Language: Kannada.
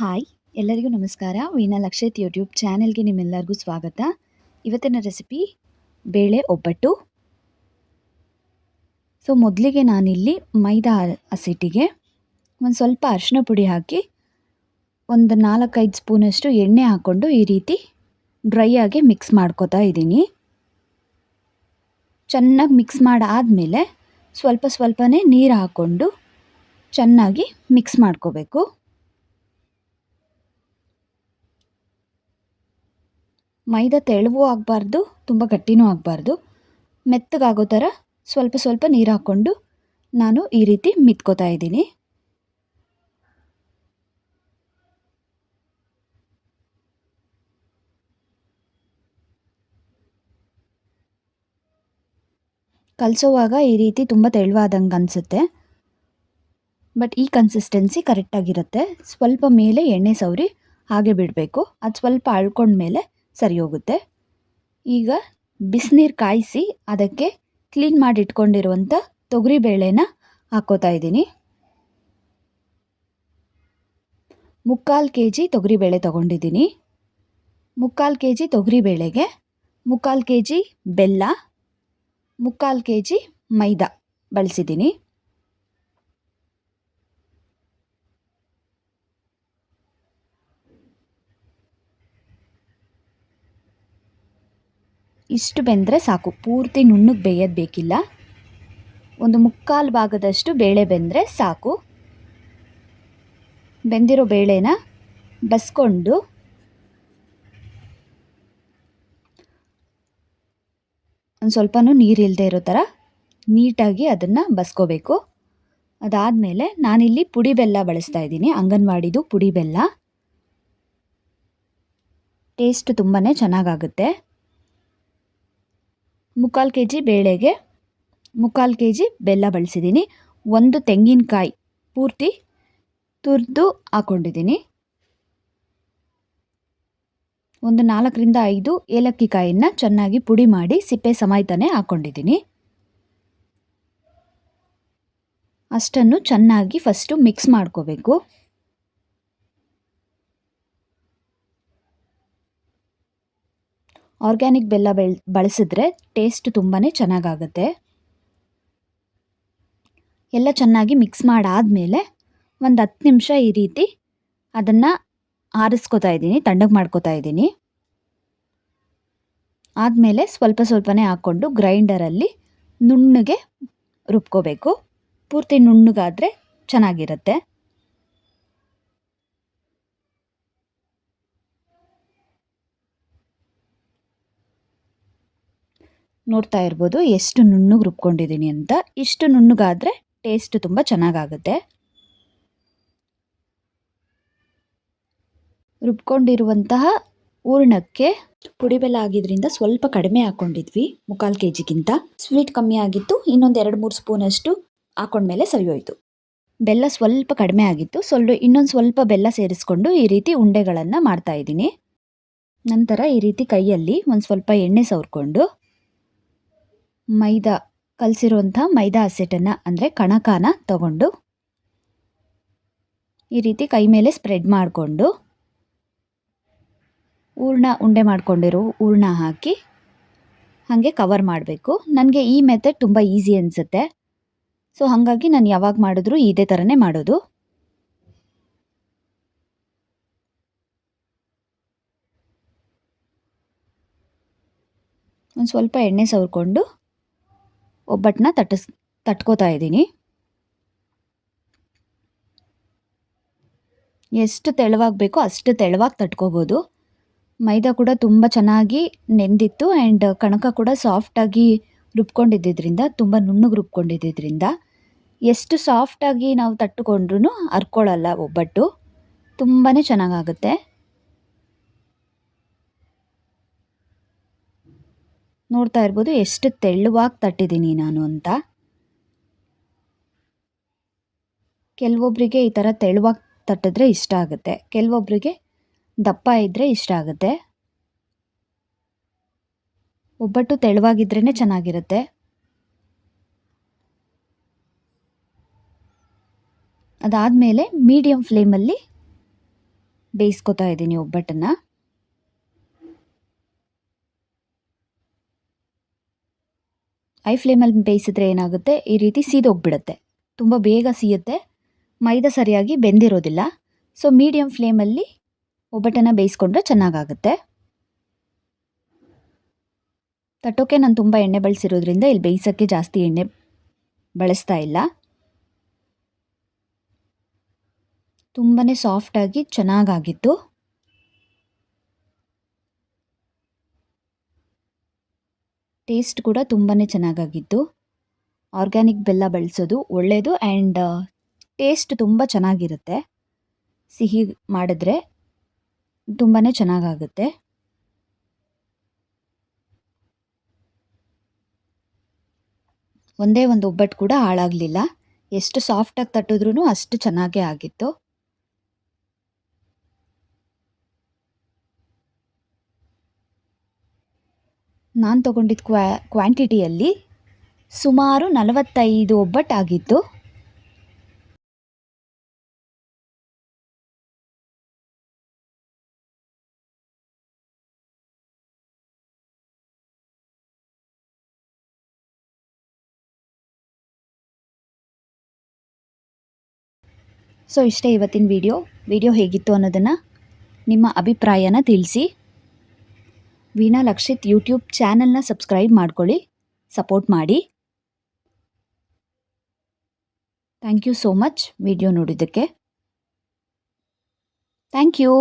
ಹಾಯ್, ಎಲ್ಲರಿಗೂ ನಮಸ್ಕಾರ. ವೀಣಾ ಲಕ್ಷಿತ್ ಯೂಟ್ಯೂಬ್ ಚಾನೆಲ್ಗೆ ನಿಮ್ಮೆಲ್ಲರಿಗೂ ಸ್ವಾಗತ. ಇವತ್ತಿನ ರೆಸಿಪಿ ಬೇಳೆ ಒಬ್ಬಟ್ಟು. ಸೊ ಮೊದಲಿಗೆ ನಾನಿಲ್ಲಿ ಮೈದಾ ಹಸಿಟ್ಟಿಗೆ ಒಂದು ಸ್ವಲ್ಪ ಅರಿಶಿನ ಪುಡಿ ಹಾಕಿ ಒಂದು ನಾಲ್ಕೈದು ಸ್ಪೂನಷ್ಟು ಎಣ್ಣೆ ಹಾಕ್ಕೊಂಡು ಈ ರೀತಿ ಡ್ರೈ ಆಗಿ ಮಿಕ್ಸ್ ಮಾಡ್ಕೋತಾ ಇದ್ದೀನಿ. ಚೆನ್ನಾಗಿ ಮಿಕ್ಸ್ ಮಾಡಾದಮೇಲೆ ಸ್ವಲ್ಪ ಸ್ವಲ್ಪನೇ ನೀರು ಹಾಕ್ಕೊಂಡು ಚೆನ್ನಾಗಿ ಮಿಕ್ಸ್ ಮಾಡ್ಕೋಬೇಕು. ಮೈದಾ ತೆಳುವೂ ಆಗಬಾರ್ದು, ತುಂಬ ಗಟ್ಟಿನೂ ಆಗಬಾರ್ದು. ಮೆತ್ತಗಾಗೋ ಥರ ಸ್ವಲ್ಪ ಸ್ವಲ್ಪ ನೀರು ಹಾಕ್ಕೊಂಡು ನಾನು ಈ ರೀತಿ ಮಿತ್ಕೋತಾ ಇದ್ದೀನಿ. ಕಲಿಸೋವಾಗ ಈ ರೀತಿ ತುಂಬ ತೆಳುವಾದಂಗೆ ಅನಿಸುತ್ತೆ. ಬಟ್ ಈ ಕನ್ಸಿಸ್ಟೆನ್ಸಿ ಕರೆಕ್ಟಾಗಿರುತ್ತೆ ಸ್ವಲ್ಪ ಮೇಲೆ ಎಣ್ಣೆ ಸವರಿ ಹಾಗೆ ಬಿಡಬೇಕು. ಅದು ಸ್ವಲ್ಪ ಅಳ್ಕೊಂಡ್ಮೇಲೆ ಸರಿ ಹೋಗುತ್ತೆ ಈಗ ಬಿಸಿನೀರು ಕಾಯಿಸಿ ಅದಕ್ಕೆ ಕ್ಲೀನ್ ಮಾಡಿ ಇಟ್ಕೊಂಡಿರುವಂಥ ತೊಗರಿಬೇಳೆನ ಹಾಕೋತಾ ಇದ್ದೀನಿ. ಮುಕ್ಕಾಲು ಕೆ ಜಿ ತೊಗರಿಬೇಳೆ ತೊಗೊಂಡಿದ್ದೀನಿ. ಮುಕ್ಕಾಲು ಕೆ ಜಿ ತೊಗರಿಬೇಳೆಗೆ ಮುಕ್ಕಾಲು ಕೆ ಜಿ ಬೆಲ್ಲ, ಮುಕ್ಕಾಲು ಕೆ ಜಿ ಮೈದಾ ಬಳಸಿದ್ದೀನಿ. ಇಷ್ಟು ಬೆಂದರೆ ಸಾಕು. ಪೂರ್ತಿ ನುಣ್ಣಗೆ ಬೇಯೋದು ಬೇಕಿಲ್ಲ. ಒಂದು ಮುಕ್ಕಾಲು ಭಾಗದಷ್ಟು ಬೇಳೆ ಬೆಂದರೆ ಸಾಕು. ಬೆಂದಿರೋ ಬೇಳೆನ ಬಸ್ಕೊಂಡು ಒಂದು ಸ್ವಲ್ಪನೂ ನೀರಿಲ್ಲದೆ ಇರೋ ಥರ ನೀಟಾಗಿ ಅದನ್ನು ಬಸ್ಕೋಬೇಕು. ಅದಾದಮೇಲೆ ನಾನಿಲ್ಲಿ ಪುಡಿ ಬೆಲ್ಲ ಬಳಸ್ತಾ ಇದ್ದೀನಿ. ಅಂಗನವಾಡಿದು ಪುಡಿ ಬೆಲ್ಲ. ಟೇಸ್ಟ್ ತುಂಬಾ ಚೆನ್ನಾಗಾಗುತ್ತೆ. ಮುಕ್ಕಾಲು ಕೆ ಜಿ ಬೇಳೆಗೆ ಮುಕ್ಕಾಲು ಕೆ ಜಿ ಬೆಲ್ಲ ಬಳಸಿದ್ದೀನಿ. ಒಂದು ತೆಂಗಿನಕಾಯಿ ಪೂರ್ತಿ ತುರಿದು ಹಾಕ್ಕೊಂಡಿದ್ದೀನಿ ಒಂದು ನಾಲ್ಕರಿಂದ ಐದು ಏಲಕ್ಕಿ ಕಾಯಿನ ಚೆನ್ನಾಗಿ ಪುಡಿ ಮಾಡಿ ಸಿಪ್ಪೆ ಸಮೇತನೇ ಹಾಕ್ಕೊಂಡಿದ್ದೀನಿ ಅಷ್ಟನ್ನು ಚೆನ್ನಾಗಿ ಫಸ್ಟು ಮಿಕ್ಸ್ ಮಾಡ್ಕೋಬೇಕು. ಆರ್ಗ್ಯಾನಿಕ್ ಬೆಲ್ಲ ಬೆಳ್, ಬಳಸಿದ್ರೆ ಟೇಸ್ಟ್ ತುಂಬಾ ಚೆನ್ನಾಗಾಗುತ್ತೆ. ಎಲ್ಲ ಚೆನ್ನಾಗಿ ಮಿಕ್ಸ್ ಮಾಡಾದಮೇಲೆ ಒಂದು ಹತ್ತು ನಿಮಿಷ ಈ ರೀತಿ ಅದನ್ನು ಆರಿಸ್ಕೋತಾ ಇದ್ದೀನಿ, ತಣ್ಣಗೆ ಮಾಡ್ಕೋತಾ ಇದ್ದೀನಿ. ಆದಮೇಲೆ ಸ್ವಲ್ಪ ಸ್ವಲ್ಪನೇ ಹಾಕ್ಕೊಂಡು ಗ್ರೈಂಡರಲ್ಲಿ ನುಣ್ಣಗೆ ರುಬ್ಕೋಬೇಕು. ಪೂರ್ತಿ ನುಣ್ಣಗಾದರೆ ಚೆನ್ನಾಗಿರುತ್ತೆ. ನೋಡ್ತಾ ಇರ್ಬೋದು ಎಷ್ಟು ನುಣ್ಣಗೆ ರುಬ್ಕೊಂಡಿದ್ದೀನಿ ಅಂತ. ಇಷ್ಟು ನುಣ್ಣಗಾದರೆ ಟೇಸ್ಟ್ ತುಂಬ ಚೆನ್ನಾಗಾಗುತ್ತೆ. ರುಬ್ಕೊಂಡಿರುವಂತಹ ಹೂರ್ಣಕ್ಕೆ ಪುಡಿ ಬೆಲ್ಲ ಆಗಿದ್ರಿಂದ ಸ್ವಲ್ಪ ಕಡಿಮೆ ಹಾಕ್ಕೊಂಡಿದ್ವಿ, ಮುಕ್ಕಾಲು ಕೆ ಜಿಗಿಂತ ಸ್ವೀಟ್ ಕಮ್ಮಿ ಆಗಿತ್ತು, ಇನ್ನೊಂದು ಎರಡು ಮೂರು ಸ್ಪೂನಷ್ಟು ಹಾಕೊಂಡ್ಮೇಲೆ ಸರಿ ಬೆಲ್ಲ ಸ್ವಲ್ಪ ಕಡಿಮೆ ಆಗಿತ್ತು, ಸ್ವಲ್ಪ ಇನ್ನೊಂದು ಸ್ವಲ್ಪ ಬೆಲ್ಲ ಸೇರಿಸ್ಕೊಂಡು ಈ ರೀತಿ ಉಂಡೆಗಳನ್ನು ಮಾಡ್ತಾ ಇದ್ದೀನಿ. ನಂತರ ಈ ರೀತಿ ಕೈಯಲ್ಲಿ ಒಂದು ಸ್ವಲ್ಪ ಎಣ್ಣೆ ಸವರ್ಕೊಂಡು ಮೈದಾ, ಕಲಸಿರುವಂಥ ಮೈದಾ ಹಸಿಟ್ಟನ್ನು ಅಂದರೆ ಕಣಕಾನ ತಗೊಂಡು ಈ ರೀತಿ ಕೈ ಮೇಲೆ ಸ್ಪ್ರೆಡ್ ಮಾಡಿಕೊಂಡು ಹೂರ್ಣ ಉಂಡೆ ಮಾಡಿಕೊಂಡಿರೋ ಹೂರ್ಣ ಹಾಕಿ ಹಾಗೆ ಕವರ್ ಮಾಡಬೇಕು. ನನಗೆ ಈ ಮೆಥಡ್ ತುಂಬ ಈಸಿ ಅನಿಸುತ್ತೆ. ಸೊ ಹಾಗಾಗಿ ನಾನು ಯಾವಾಗ ಮಾಡಿದ್ರೂ ಇದೇ ಥರನೇ ಮಾಡೋದು. ಒಂದು ಸ್ವಲ್ಪ ಎಣ್ಣೆ ಸವರ್ಕೊಂಡು ಒಬ್ಬಟ್ಟನ್ನ ತಟ್ಟಿಸ್, ತಟ್ಕೋತಾ ಇದ್ದೀನಿ. ಎಷ್ಟು ತೆಳುವಾಗಬೇಕೋ ಅಷ್ಟು ತೆಳುವಾಗಿ ತಟ್ಕೋಬೋದು. ಮೈದಾ ಕೂಡ ತುಂಬ ಚೆನ್ನಾಗಿ ನೆಂದಿತ್ತು ಆ್ಯಂಡ್ ಕಣಕ ಕೂಡ ಸಾಫ್ಟಾಗಿ ರುಬ್ಕೊಂಡಿದ್ದರಿಂದ ತುಂಬ ನುಣ್ಣಗೆ ರುಬ್ಕೊಂಡಿದ್ದರಿಂದ ಎಷ್ಟು ಸಾಫ್ಟಾಗಿ ನಾವು ತಟ್ಟುಕೊಂಡ್ರೂ ಹರ್ಕೊಳ್ಳಲ್ಲ ಒಬ್ಬಟ್ಟು. ತುಂಬಾ ಚೆನ್ನಾಗಾಗುತ್ತೆ. ನೋಡ್ತಾ ಇರ್ಬೋದು ಎಷ್ಟು ತೆಳ್ಳುವಾಗಿ ತಟ್ಟಿದ್ದೀನಿ ನಾನು ಅಂತ. ಕೆಲವೊಬ್ಬರಿಗೆ ಈ ಥರ ತೆಳುವಾಗಿ ತಟ್ಟಿದ್ರೆ ಇಷ್ಟ ಆಗುತ್ತೆ. ಕೆಲವೊಬ್ಬರಿಗೆ ದಪ್ಪ ಇದ್ದರೆ ಇಷ್ಟ ಆಗುತ್ತೆ. ಒಬ್ಬಟ್ಟು ತೆಳುವಾಗಿದ್ರೇ ಚೆನ್ನಾಗಿರುತ್ತೆ. ಅದಾದಮೇಲೆ ಮೀಡಿಯಮ್ ಫ್ಲೇಮಲ್ಲಿ ಬೇಯಿಸ್ಕೊತಾ ಇದ್ದೀನಿ ಒಬ್ಬಟ್ಟನ್ನು. ಐ ಫ್ಲೇಮಲ್ಲಿ ಬೇಯಿಸಿದ್ರೆ ಏನಾಗುತ್ತೆ? ಈ ರೀತಿ ಸೀದೋಗ್ಬಿಡುತ್ತೆ. ತುಂಬ ಬೇಗ ಸೀಯುತ್ತೆ. ಮೈದಾ ಸರಿಯಾಗಿ ಬೆಂದಿರೋದಿಲ್ಲ. ಸೊ ಮೀಡಿಯಮ್ ಫ್ಲೇಮಲ್ಲಿ ಒಬ್ಬಟ್ಟನ್ನು ಬೇಯಿಸ್ಕೊಂಡ್ರೆ ಚೆನ್ನಾಗಾಗುತ್ತೆ. ತಟ್ಟೋಕೆ ನಾನು ತುಂಬ ಎಣ್ಣೆ ಬಳಸಿರೋದ್ರಿಂದ ಇಲ್ಲಿ ಬೇಯಿಸೋಕ್ಕೆ ಜಾಸ್ತಿ ಎಣ್ಣೆ ಬಳಸ್ತಾ ಇಲ್ಲ. ತುಂಬಾ ಸಾಫ್ಟಾಗಿ ಚೆನ್ನಾಗಾಗಿತ್ತು. ಟೇಸ್ಟ್ ಕೂಡ ತುಂಬಾ ಚೆನ್ನಾಗಾಗಿತ್ತು ಆರ್ಗ್ಯಾನಿಕ್ ಬೆಲ್ಲ ಬಳಸೋದು ಒಳ್ಳೆಯದು ಆ್ಯಂಡ್ ಟೇಸ್ಟ್ ತುಂಬ ಚೆನ್ನಾಗಿರುತ್ತೆ. ಸಿಹಿ ಮಾಡಿದ್ರೆ ತುಂಬಾ ಚೆನ್ನಾಗಾಗುತ್ತೆ. ಒಂದೇ ಒಂದು ಒಬ್ಬಟ್ಟು ಕೂಡ ಹಾಳಾಗಲಿಲ್ಲ. ಎಷ್ಟು ಸಾಫ್ಟಾಗಿ ತಟ್ಟಿದ್ರೂ ಅಷ್ಟು ಚೆನ್ನಾಗೇ ಆಗಿತ್ತು. ನಾನು ತೊಗೊಂಡಿದ್ದ ಕ್ವಾ, ಕ್ವಾಂಟಿಟಿಯಲ್ಲಿ ಸುಮಾರು ನಲವತ್ತೈದು ಒಬ್ಬಟ್ಟಾಗಿತ್ತು ಸೊ ಇಷ್ಟೇ ಇವತ್ತಿನ ವಿಡಿಯೋ ವಿಡಿಯೋ ಹೇಗಿತ್ತು ಅನ್ನೋದನ್ನು ನಿಮ್ಮ ಅಭಿಪ್ರಾಯನ ತಿಳಿಸಿ. ವೀಣಾ ಲಕ್ಷಿತ್ ಯೂಟ್ಯೂಬ್ ಚಾನಲ್ನ ಸಬ್ಸ್ಕ್ರೈಬ್ ಮಾಡ್ಕೊಳ್ಳಿ, ಸಪೋರ್ಟ್ ಮಾಡಿ. Thank you so much, video ನೋಡಿದ್ದಕ್ಕೆ. Thank you.